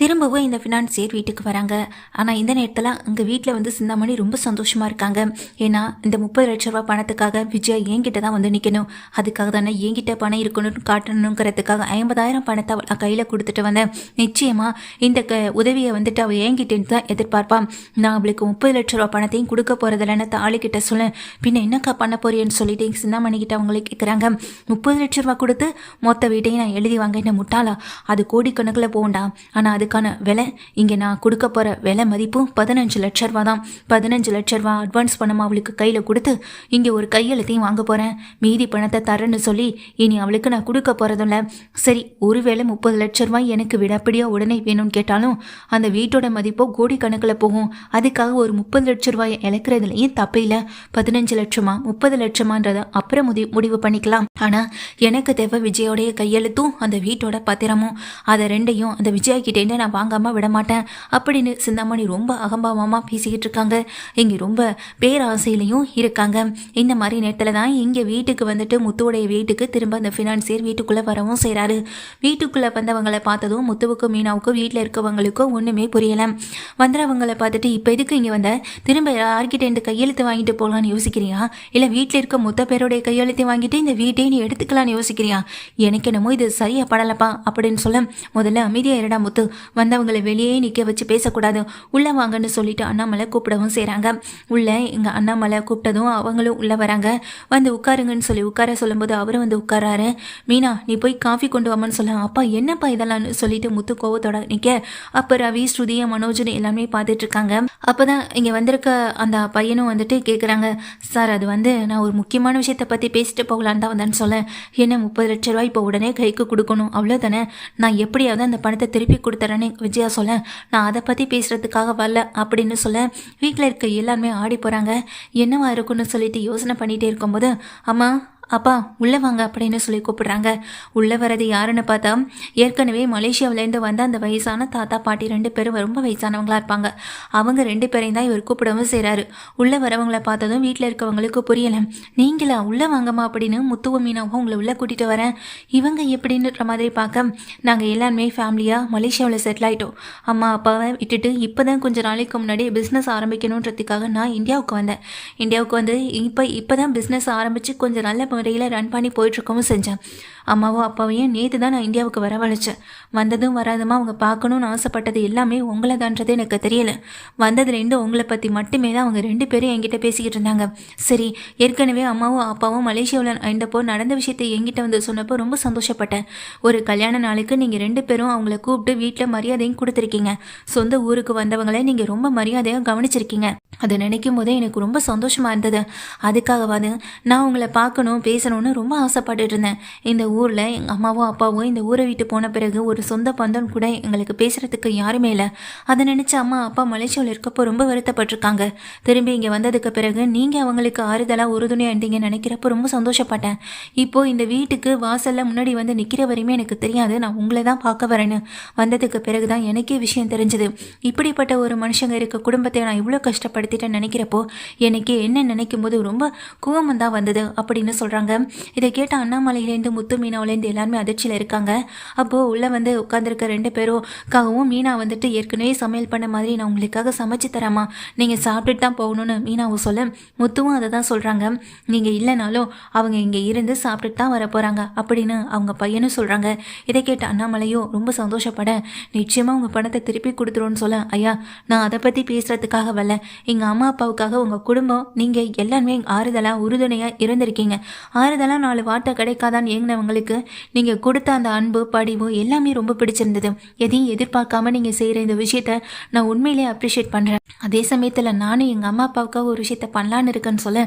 திரும்பவும் இந்த ஃபினான்சியர் வீட்டுக்கு வராங்க. ஆனால் இந்த நேரத்தில் அங்கே வீட்டில் வந்து சிந்தாமணி ரொம்ப சந்தோஷமாக இருக்காங்க. ஏன்னா இந்த முப்பது லட்ச ரூபா பணத்துக்காக விஜயா என்கிட்ட தான் வந்து நிற்கணும் அதுக்காக தானே என்கிட்ட பணம் இருக்கணும்னு காட்டணுங்கிறதுக்காக ஐம்பதாயிரம் பணத்தை அவள் கையில் கொடுத்துட்டு வந்தேன். நிச்சயமாக இந்த க உதவியை வந்துட்டு அவள் என்கிட்டேன்னு தான் எதிர்பார்ப்பான் நான் அவளுக்கு முப்பது லட்ச ரூபா பணத்தையும் கொடுக்க போகிறதில்லன்னு தாளிக்கிட்ட சொல்ல பின்ன என்னக்கா பண்ண போறியன்னு சொல்லிட்டு சிந்தாமணி கிட்ட அவங்களே கேட்குறாங்க முப்பது லட்ச ரூபா கொடுத்து மொத்த வீட்டையும் நான் எழுதி வாங்க என்ன முட்டாளா? அது கோடிக்கணக்கில் போகண்டா ஆனால் அது அதுக்கான விலை இங்கே நான் கொடுக்க போகிற விலை மதிப்பும் பதினஞ்சு லட்ச ரூபா தான். பதினஞ்சு லட்ச ரூபா அட்வான்ஸ் பணம் அவளுக்கு கையில் கொடுத்து இங்கே ஒரு கையெழுத்தையும் வாங்க போகிறேன் மீதி பணத்தை தரேன்னு சொல்லி இனி அவளுக்கு நான் கொடுக்க போகிறதில்ல சரி ஒருவேளை முப்பது லட்ச ரூபாய் எனக்கு விடப்படியாக உடனே வேணும்னு கேட்டாலும் அந்த வீட்டோட மதிப்போ கோடிக்கணக்கில் போகும். அதுக்காக ஒரு முப்பது லட்ச ரூபாயை இழக்கிறதுலையும் தப்பு இல்லை. பதினஞ்சு லட்சமா முப்பது லட்சமான்றதை அப்புறம் முடி முடிவு பண்ணிக்கலாம். ஆனால் எனக்கு தேவை விஜயோடைய கையெழுத்தும் அந்த வீட்டோட பத்திரமும். அதை ரெண்டையும் அந்த விஜயா கிட்டேருந்து நான் வாங்காமல் விட மாட்டேன் அப்படின்னு சிந்தாமணி ரொம்ப அகம்பாவமாக பேசிக்கிட்டு இருக்காங்க. இங்கே ரொம்ப பேராசையிலையும் இருக்காங்க. இந்த மாதிரி நேரத்தில் தான் இங்கே வீட்டுக்கு வந்துட்டு முத்துவோடைய வீட்டுக்கு திரும்ப அந்த ஃபினான்சியர் வீட்டுக்குள்ளே வரவும் செய்கிறாரு வீட்டுக்குள்ளே வந்தவங்களை பார்த்ததும் முத்துவுக்கும் மீனாவுக்கும் வீட்டில் இருக்கவங்களுக்கும் ஒன்றுமே புரியலை. வந்துறவங்களை பார்த்துட்டு இப்போ எதுக்கு இங்கே வந்த? திரும்ப யார்கிட்டேருந்து கையெழுத்து வாங்கிட்டு போகலான்னு யோசிக்கிறியா? இல்லை வீட்டில் இருக்க மொத்த பேருடைய கையெழுத்தை வாங்கிட்டு இந்த வீட்டை நீ எடுத்துக்கலான்னு யோசிக்கிறியா? எனக்கு என்னமோ இது சரியா படலப்பா அப்படின்னு சொல்ல முதல்ல அமைதியாக இருடா முத்து. வந்தவங்களை வெளியே நிற்க வச்சு பேசக்கூடாது. உள்ளே வாங்கன்னு சொல்லிட்டு அண்ணாமலை கூப்பிடவும் செய்கிறாங்க உள்ளே எங்கள் அண்ணாமலை கூப்பிட்டதும் அவங்களும் உள்ளே வராங்க. வந்து உட்காருங்கன்னு சொல்லி உட்கார சொல்லும்போது அவரும் வந்து உட்காராரு மீனா நீ போய் காஃபி கொண்டு வாமன்னு சொல்ல. அப்பா என்னப்பா இதெல்லாம்னு சொல்லிட்டு முத்து கோவத்தோட நிற்க அப்போ ரவி ஸ்ருதிய மனோஜன் எல்லாமே பார்த்துட்டு இருக்காங்க. அப்போ தான் இங்கே வந்திருக்க அந்த பையனும் வந்துட்டு கேட்குறாங்க சார் அது வந்து நான் ஒரு முக்கியமான விஷயத்தை பற்றி பேசிட்டு போகலான்னு தான் வந்தேன்னு சொல்ல. என்ன முப்பது லட்ச ரூபாய் இப்போ உடனே கைக்கு கொடுக்கணும். அவ்வளோதானே நான் எப்படியாவது அந்த பணத்தை திருப்பி கொடுத்துறேன்னு விஜயா சொல்ல நான் அதை பற்றி பேசுகிறதுக்காக வரல அப்படின்னு சொல்ல வீட்டில் இருக்க எல்லாருமே ஆடி போகிறாங்க என்னவா இருக்குன்னு சொல்லிட்டு யோசனை பண்ணிகிட்டே இருக்கும்போது அம்மா அப்பா உள்ளே வாங்க அப்படின்னு சொல்லி கூப்பிடுறாங்க. உள்ளே வரது யாருன்னு பார்த்தா ஏற்கனவே மலேசியாவிலேருந்து வந்த அந்த வயசான தாத்தா பாட்டி ரெண்டு பேரும் ரொம்ப வயசானவங்களா இருப்பாங்க. அவங்க ரெண்டு பேரையும் தான் இவர் கூப்பிடவும் செய்கிறாரு உள்ளே வரவங்கள பார்த்ததும் வீட்டில் இருக்கவங்களுக்கு புரியலை. நீங்களா உள்ளே வாங்கம்மா அப்படின்னு முத்துவ மீனாவும் உங்களை உள்ளே கூட்டிகிட்டு வரேன். இவங்க எப்படின்ற மாதிரி பார்க்க நாங்கள் எல்லாருமே ஃபேமிலியாக மலேசியாவில் செட்டில் ஆகிட்டோம் அம்மா அப்பாவை விட்டுட்டு இப்போ தான் கொஞ்சம் நாளைக்கு முன்னாடி பிஸ்னஸ் ஆரம்பிக்கணுன்றதுக்காக நான் இந்தியாவுக்கு வந்தேன். இந்தியாவுக்கு வந்து இப்போ இப்போ தான் பிஸ்னஸ் ஆரம்பித்து கொஞ்சம் நல்ல முறையில் ரன் பண்ணி போயிட்டுருக்கவும் செஞ்சேன். அம்மாவும் அப்பாவையும் நேற்று தான் நான் இந்தியாவுக்கு வரவழைச்சேன். வந்ததும் வராதுமா அவங்க பார்க்கணுன்னு ஆசைப்பட்டது எல்லாமே உங்களை தான்றது எனக்கு தெரியல. வந்ததுலேருந்து உங்களை பற்றி மட்டுமே தான் அவங்க ரெண்டு பேரும் என்கிட்ட பேசிக்கிட்டு இருந்தாங்க. சரி ஏற்கனவே அம்மாவும் அப்பாவும் மலேசியாவில் இந்தப்போ நடந்த விஷயத்தை என்கிட்ட வந்து சொன்னப்போ ரொம்ப சந்தோஷப்பட்டேன். ஒரு கல்யாண நாளுக்கு நீங்கள் ரெண்டு பேரும் அவங்கள கூப்பிட்டு வீட்டில் மரியாதையும் கொடுத்துருக்கீங்க. சொந்த ஊருக்கு வந்தவங்கள நீங்கள் ரொம்ப மரியாதையாக கவனிச்சிருக்கீங்க. அதை நினைக்கும் போதே எனக்கு ரொம்ப சந்தோஷமாக இருந்தது. அதுக்காகவாது நான் உங்களை பார்க்கணும் பேசணும்னு ரொம்ப ஆசைப்பட்டுட்டு இருந்தேன் இந்த ஊரில் எங்கள் அம்மாவும் அப்பாவும் இந்த ஊரை விட்டு போன பிறகு ஒரு சொந்த பந்தம் கூட எங்களுக்கு பேசுகிறதுக்கு யாருமே இல்லை. அதை நினச்சி அம்மா அப்பா மலேசியாவில் இருக்கப்போ ரொம்ப வருத்தப்பட்டிருக்காங்க. திரும்பி இங்கே வந்ததுக்கு பிறகு நீங்கள் அவங்களுக்கு ஆறுதலாக உறுதுணையாக இருந்தீங்கன்னு நினைக்கிறப்போ ரொம்ப சந்தோஷப்பட்டேன். இப்போது இந்த வீட்டுக்கு வாசலில் முன்னாடி வந்து நிற்கிற வரையுமே எனக்கு தெரியாது. நான் உங்களை தான் பார்க்க வரேன்னு. வந்ததுக்கு பிறகு தான் எனக்கே விஷயம் தெரிஞ்சது. இப்படிப்பட்ட ஒரு மனுஷங்க இருக்க குடும்பத்தை நான் இவ்வளோ கஷ்டப்படுத்திட்டேன்னு நினைக்கிறப்போ எனக்கு என்ன நினைக்கும் போது ரொம்ப கோவம் தான் வந்தது அப்படின்னு சொல்கிறேன் சொல்கிறாங்க இதை கேட்ட அண்ணாமலையிலேருந்து முத்து மீனாவிலேருந்து எல்லாருமே அதிர்ச்சியில் இருக்காங்க. அப்போது உள்ளே வந்து உட்காந்துருக்க ரெண்டு பேருக்காகவும் மீனா வந்துட்டு ஏற்கனவே சமையல் பண்ண மாதிரி நான் உங்களுக்காக சமைச்சு தரேம்மா. நீங்கள் சாப்பிட்டுட்டு தான் போகணும்னு மீனாவும் சொல்ல முத்துவும் அதை தான் சொல்கிறாங்க நீங்கள் இல்லைனாலும் அவங்க இங்கே இருந்து சாப்பிட்டுட்டு தான் வர போகிறாங்க அப்படின்னு அவங்க பையனும் சொல்கிறாங்க இதை கேட்ட அண்ணாமலையும் ரொம்ப சந்தோஷப்பட நிச்சயமாக உங்கள் பணத்தை திருப்பி கொடுத்துருவோன்னு சொல்ல ஐயா நான் அதை பற்றி பேசுகிறதுக்காக வரல. எங்கள் அம்மா அப்பாவுக்காக உங்கள் குடும்பம் நீங்கள் எல்லாருமே ஆறுதலாக உறுதுணையாக இருந்திருக்கீங்க. ஆறுதலாக நாலு வார்த்தை கிடைக்காதான் ஏங்கினவங்களுக்கு நீங்கள் கொடுத்த அந்த அன்பு படிவு எல்லாமே ரொம்ப பிடிச்சிருந்தது. எதையும் எதிர்பார்க்காம நீங்கள் செய்கிற இந்த விஷயத்த நான் உண்மையிலேயே அப்ரிஷியேட் பண்ணுறேன் அதே சமயத்தில் நானும் எங்கள் அம்மா அப்பாவுக்காக ஒரு விஷயத்த பண்ணலான்னு இருக்கேன்னு சொல்ல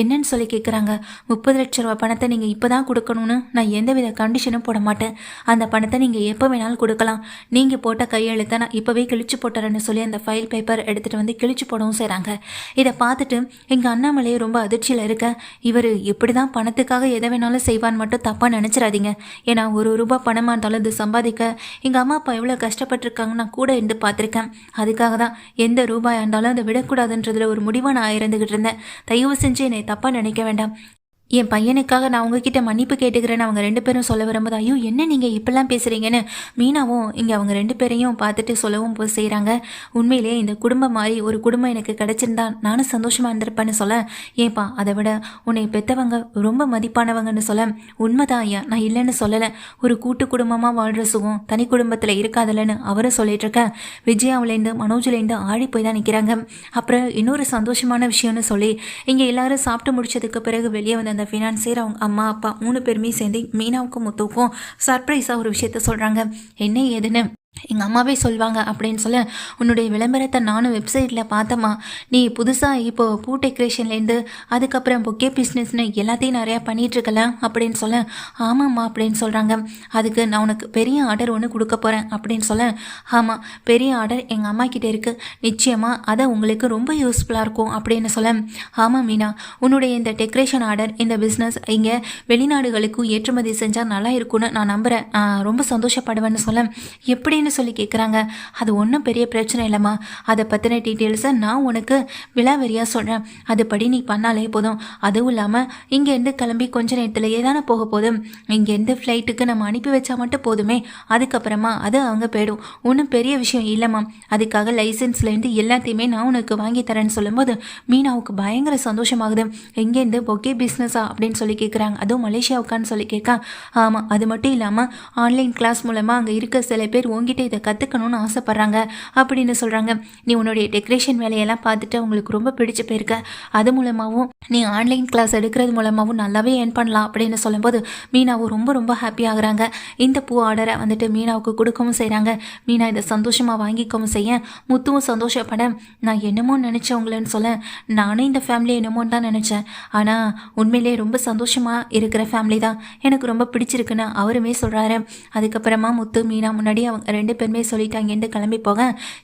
என்னன்னு சொல்லி கேட்குறாங்க முப்பது லட்ச ரூபா பணத்தை நீங்கள் இப்போ தான் கொடுக்கணும்னு நான் எந்தவித கண்டிஷனும் போட மாட்டேன். அந்த பணத்தை நீங்கள் எப்போ வேணாலும் கொடுக்கலாம். நீங்கள் போட்ட கையெழுத்தை நான் இப்போவே கிழிச்சு போட்டுறேன்னு சொல்லி அந்த ஃபைல் பேப்பர் எடுத்துகிட்டு வந்து கிழிச்சு போடவும் செய்கிறாங்க இதை பார்த்துட்டு எங்கள் அண்ணாமலையே ரொம்ப அதிர்ச்சியில் இருக்க இவர் இப்படி தான் பணத்துக்காக எதை வேணாலும் செய்வான்னு மட்டும் தப்பாக நினச்சிடாதீங்க. ஏன்னா ஒரு ரூபாய் பணமாக இருந்தாலும் இது சம்பாதிக்க எங்கள் அம்மா அப்பா எவ்வளோ கஷ்டப்பட்டிருக்காங்கன்னு நான் கூட இருந்து பார்த்துருக்கேன். அதுக்காக தான் எந்த ரூபாயாக இருந்தாலும் அதை விடக்கூடாதுன்றதுல ஒரு முடிவாக நான் இருந்துக்கிட்டு இருந்தேன். தயவு செஞ்சு என்னை தப்பாக நினைக்க வேண்டாம். என் பையனுக்காக நான் உங்ககிட்ட மன்னிப்பு கேட்டுக்கிறேன்னு அவங்க ரெண்டு பேரும் சொல்ல வரும்போது ஐயோ என்ன நீங்கள் இப்படிலாம் பேசுகிறீங்கன்னு மீனாவும் இங்கே அவங்க ரெண்டு பேரையும் பார்த்துட்டு சொல்லவும் போய் செய்கிறாங்க உண்மையிலேயே இந்த குடும்பம் மாதிரி ஒரு குடும்பம் எனக்கு கிடச்சிருந்தா நானும் சந்தோஷமாக இருந்திருப்பேன்னு சொல்ல ஏன்பா அதை விட உன்னை பெற்றவங்க ரொம்ப மதிப்பானவங்கன்னு சொல்ல உண்மைதான் ஐயா நான் இல்லைன்னு சொல்லலை. ஒரு கூட்டு குடும்பமாக வாழ்கிற சுகம் தனி குடும்பத்தில் இருக்காதில்லன்னு அவரும் சொல்லிட்டுருக்கேன் விஜயாவிலேருந்து மனோஜ்லேருந்து ஆடி போய் தான் நிற்கிறாங்க அப்புறம் இன்னொரு சந்தோஷமான விஷயம்னு சொல்லி இங்கே எல்லாரும் சாப்பிட்டு முடிச்சதுக்கு பிறகு வெளியே வந்த அந்த ஃபினான்சியர் அவங்க அம்மா அப்பா மூணு பேருமே சேர்ந்து மீனாவுக்கும் முத்துவுக்கும் சர்ப்ரைஸாக ஒரு விஷயத்த சொல்கிறாங்க என்ன ஏதுன்னு? எங்கள் அம்மாவே சொல்லுவாங்க அப்படின்னு சொல்ல உன்னுடைய விளம்பரத்தை நானும் வெப்சைட்டில் பார்த்தம்மா. நீ புதுசாக இப்போ பூ டெக்கரேஷன்லேருந்து அதுக்கப்புறம் பொக்கே பிஸ்னஸ்னு எல்லாத்தையும் நிறையா பண்ணிகிட்ருக்கல அப்படின்னு சொல்ல ஆமாம்மா அப்படின்னு சொல்கிறாங்க அதுக்கு நான் உனக்கு பெரிய ஆர்டர் ஒன்று கொடுக்க போகிறேன் அப்படின்னு சொல்ல ஆமாம் பெரிய ஆர்டர் எங்கள் அம்மா கிட்டே இருக்குது நிச்சயமாக அதை உங்களுக்கு ரொம்ப யூஸ்ஃபுல்லாக இருக்கும் அப்படின்னு சொல்ல ஆமாம் மீனா. உன்னுடைய இந்த டெக்கரேஷன் ஆர்டர் இந்த பிஸ்னஸ் இங்கே வெளிநாடுகளுக்கும் ஏற்றுமதி செஞ்சால் நல்லா இருக்கும்னு நான் நம்புகிறேன் நான் ரொம்ப சந்தோஷப்படுவேன்னு சொல்ல எப்படின்னு சொல்லி கேட்குறாங்க அது ஒன்றும் பெரிய பிரச்சனை இல்லைம்மா. அதை பற்றின டீட்டெயில்ஸை நான் உனக்கு விலாவரியாக சொல்கிறேன் அதுபடி நீ பண்ணாலே போதும். அதுவும் இல்லாமல் இங்கேருந்து கிளம்பி கொஞ்ச நேரத்திலேயே தானே போக போதும் இங்கேருந்து ஃப்ளைட்டுக்கு நம்ம அனுப்பி வச்சா மட்டும் போதுமே. அதுக்கப்புறமா அது அவங்க போயிடும். ஒன்றும் பெரிய விஷயம் இல்லைம்மா. அதுக்காக லைசன்ஸ்லேருந்து எல்லாத்தையுமே நான் உனக்கு வாங்கி தரேன்னு சொல்லும்போது மீனாவுக்கு பயங்கர சந்தோஷமாகுது. எங்கேருந்து பொக்கே பிஸ்னஸா அப்படின்னு சொல்லி கேட்குறாங்க அதுவும் மலேசியாவுக்கான்னு சொல்லி கேட்கா ஆமாம் அது மட்டும் இல்லாமல் ஆன்லைன் கிளாஸ் மூலமாக அங்கே இருக்க சில பேர் உங்ககிட்ட இதை கற்றுக்கணும்னு ஆசைப்பட்றாங்க அப்படின்னு சொல்கிறாங்க நீ உன்னுடைய டெக்கரேஷன் வேலையெல்லாம் பார்த்துட்டு அவங்களுக்கு ரொம்ப பிடிச்சு போயிருக்க. அது மூலமாகவும் நீ ஆன்லைன் கிளாஸ் எடுக்கிறது மூலமாகவும் நல்லாவே ஏர்ன் பண்ணலாம் அப்படின்னு சொல்லும்போது மீனாவும் ரொம்ப ரொம்ப ஹாப்பி ஆகுறாங்க. இந்த பூ ஆர்டரை வந்துட்டு மீனாவுக்கு கொடுக்கவும் செய்கிறாங்க மீனா இதை சந்தோஷமாக வாங்கிக்கவும் செய்ய முத்துவும் சந்தோஷப்பட நான் என்னமோ நினச்சவங்களேன்னு சொல்ல நானும் இந்த ஃபேமிலி என்னமோன்னு தான் நினச்சேன். ஆனால் உண்மையிலே ரொம்ப சந்தோஷமாக இருக்கிற ஃபேமிலி தான். எனக்கு ரொம்ப பிடிச்சிருக்குன்னு அவருமே சொல்கிறாரு அதுக்கப்புறமா முத்து மீனா முன்னாடி அவங்க ரெண்டு பேருமே சொல்லிட்டாங்க என்று கிளம்பி போக.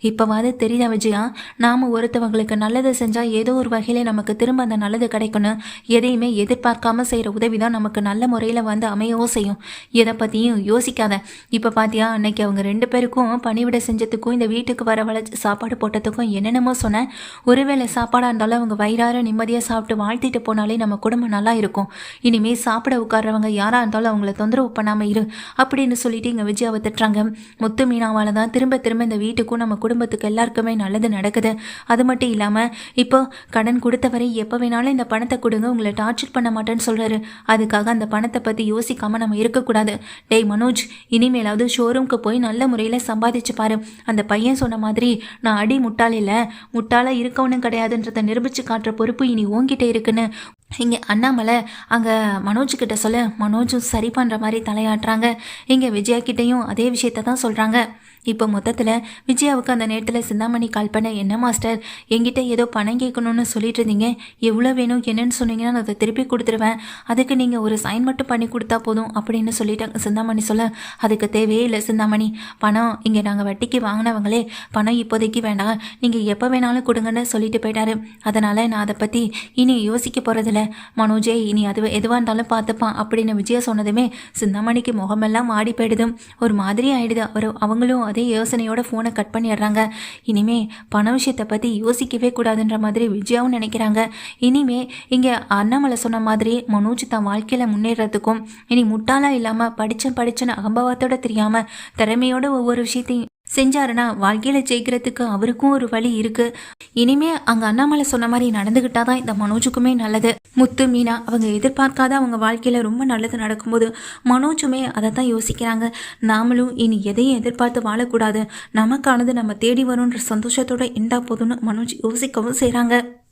இப்போவாது தெரியுதா விஜயா? நாம் ஒருத்தவங்களுக்கு நல்லது செஞ்சால் ஏதோ ஒரு வகையில் நமக்கு திரும்ப அந்த நல்லது கிடைக்கணும் எதையுமே எதிர்பார்க்காம செய்கிற உதவி தான் நமக்கு நல்ல முறையில் வந்து அமையவும் செய்யும். எதை பற்றியும் யோசிக்காத. இப்போ பார்த்தியா அன்னைக்கு அவங்க ரெண்டு பேருக்கும் பணிவிட செஞ்சதுக்கும் இந்த வீட்டுக்கு வர வளைச்சு சாப்பாடு போட்டதுக்கும் என்னென்னமோ சொன்னேன் ஒருவேளை சாப்பாடாக இருந்தாலும் அவங்க வயிறார நிம்மதியாக சாப்பிட்டு வாழ்த்திட்டு போனாலே நம்ம குடும்பம் நல்லா இருக்கும். இனிமேல் சாப்பிட உட்கார்றவங்க யாராக இருந்தாலும் அவங்கள தொந்தரவு பண்ணாமல் இரு. அப்படின்னு சொல்லிட்டு இங்கே விஜயாவை திட்டுறாங்க. முத்து மீனாவால் தான் திரும்ப திரும்ப இந்த வீட்டுக்கும் நம்ம குடும்பத்துக்கு எல்லாருக்குமே நல்லது நடக்குது. அது மட்டும் இல்லாமல் இப்போ கடன் கொடுத்தவரை எப்போ வேணாலும் இந்த பணத்தை கொடுங்க உங்களை டார்ச்சர் பண்ண மாட்டேன்னு சொல்கிறாரு அதுக்காக அந்த பணத்தை பற்றி யோசிக்காமல் நம்ம இருக்கக்கூடாது. டேய் மனோஜ் இனிமேலாவது ஷோரூம்க்கு போய் நல்ல முறையில் சம்பாதிச்சு பாரு. அந்த பையன் சொன்ன மாதிரி நான் அடி முட்டாள் இல்லை முட்டாளாக இருக்கவனும் கிடையாதுன்றதை நிரூபித்து காட்டுற பொறுப்பு இனி ஓங்கிட்டே இருக்குன்னு இங்கே அண்ணாமலை அங்கே மனோஜ்கிட்ட சொல்ல. மனோஜும் சரி பண்ணுற மாதிரி தலையாட்டுறாங்க. இங்கே விஜயா கிட்டேயும் அதே விஷயத்த தான் சொல்கிறாங்க இப்போ மொத்தத்தில் விஜயாவுக்கு அந்த நேரத்தில் சிந்தாமணி கால் பண்ண என்ன மாஸ்டர் என்கிட்ட ஏதோ பணம் கேட்கணும்னு சொல்லிட்டு இருந்தீங்க. எவ்வளோ வேணும் என்னன்னு சொன்னீங்கன்னா நான் அதை திருப்பி கொடுத்துருவேன். அதுக்கு நீங்கள் ஒரு சைன் மட்டும் பண்ணி கொடுத்தா போதும் அப்படின்னு சொல்லிட்டாங்க சிந்தாமணி சொல்ல. அதுக்கு தேவையே இல்லை சிந்தாமணி. பணம் இங்கே நாங்கள் வட்டிக்கு வாங்கினவங்களே பணம் இப்போதைக்கு வேண்டாம். நீங்கள் எப்போ வேணாலும் கொடுங்கன்னு சொல்லிட்டு போயிட்டாரு. அதனால் நான் அதை பற்றி இனி யோசிக்க போகிறதில்ல மனோஜே இனி அது எதுவாக இருந்தாலும் பார்த்துப்பான் அப்படின்னு விஜயா சொன்னதுமே சிந்தாமணிக்கு முகமெல்லாம் ஆடி போயிடுது. ஒரு மாதிரி ஆயிடுது. அவர் அவங்களும் அதே யோசனையோட ஃபோனை கட் பண்ணிடுறாங்க. இனிமே பண விஷயத்தை பற்றி யோசிக்கவே கூடாதுன்ற மாதிரி விஜயாவும் நினைக்கிறாங்க. இனிமே இங்கே அண்ணாமலை சொன்ன மாதிரி மனோஜ் தான் வாழ்க்கையில் முன்னேறதுக்கும் இனி முட்டாளாக இல்லாமல் படித்தேன் படித்தேன்னு அகம்பவத்தோட தெரியாமல் திறமையோட ஒவ்வொரு விஷயத்தையும் செஞ்சாருன்னா வாழ்க்கையில் ஜெயிக்கிறதுக்கு அவருக்கும் ஒரு வழி இருக்கு. இனிமே அங்கே அண்ணாமலை சொன்ன மாதிரி நடந்துக்கிட்டாதான் இந்த மனோஜுக்குமே நல்லது. முத்து மீனா அவங்க எதிர்பார்க்காத அவங்க வாழ்க்கையில் ரொம்ப நல்லது நடக்கும்போது மனோஜுமே அதை தான் யோசிக்கிறாங்க. நாமளும் இனி எதையும் எதிர்பார்த்து வாழக்கூடாது. நமக்கானது நம்ம தேடி வரும்ன்ற சந்தோஷத்தோட இருந்தா போதும்னு மனோஜ் யோசிக்கவும் செய்கிறாங்க